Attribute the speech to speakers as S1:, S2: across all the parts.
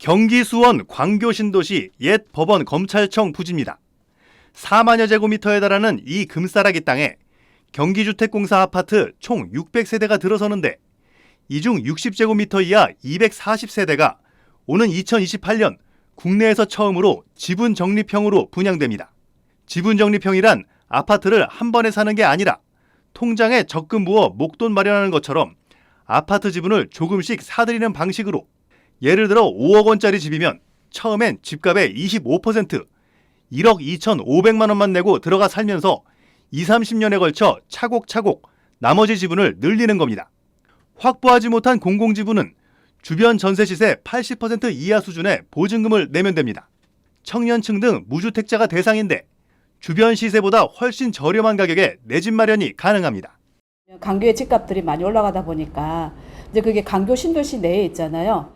S1: 경기 수원 광교 신도시 옛 법원 검찰청 부지입니다. 4만여 제곱미터에 달하는 이 금싸라기 땅에 경기주택공사 아파트 총 600세대가 들어서는데 이 중 60제곱미터 이하 240세대가 오는 2028년 국내에서 처음으로 지분 적립형으로 분양됩니다. 지분 적립형이란 아파트를 한 번에 사는 게 아니라 통장에 적금 부어 목돈 마련하는 것처럼 아파트 지분을 조금씩 사들이는 방식으로 예를 들어 5억 원짜리 집이면 처음엔 집값의 25% 1억 2,500만 원만 내고 들어가 살면서 2, 30년에 걸쳐 차곡차곡 나머지 지분을 늘리는 겁니다. 확보하지 못한 공공지분은 주변 전세 시세 80% 이하 수준의 보증금을 내면 됩니다. 청년층 등 무주택자가 대상인데 주변 시세보다 훨씬 저렴한 가격에 내 집 마련이 가능합니다.
S2: 강교의 집값들이 많이 올라가다 보니까 이제 그게 강교 신도시 내에 있잖아요.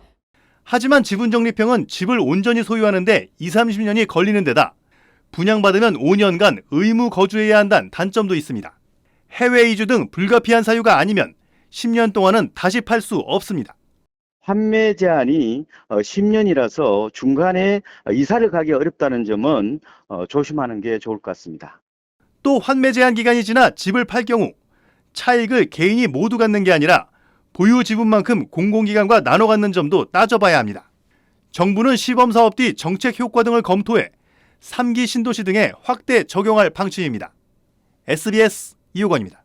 S1: 하지만 지분 적립형은 집을 온전히 소유하는데 2, 30년이 걸리는 데다 분양받으면 5년간 의무 거주해야 한다는 단점도 있습니다. 해외 이주 등 불가피한 사유가 아니면 10년 동안은 다시 팔 수 없습니다.
S3: 판매 제한이 10년이라서 중간에 어, 이사를 가기 어렵다는 점은 어, 조심하는 게 좋을 것 같습니다.
S1: 또 환매 제한 기간이 지나 집을 팔 경우 차익을 개인이 모두 갖는 게 아니라 보유 지분만큼 공공기관과 나눠 갖는 점도 따져봐야 합니다. 정부는 시범 사업 뒤 정책 효과 등을 검토해 3기 신도시 등에 확대 적용할 방침입니다. SBS 이호건입니다.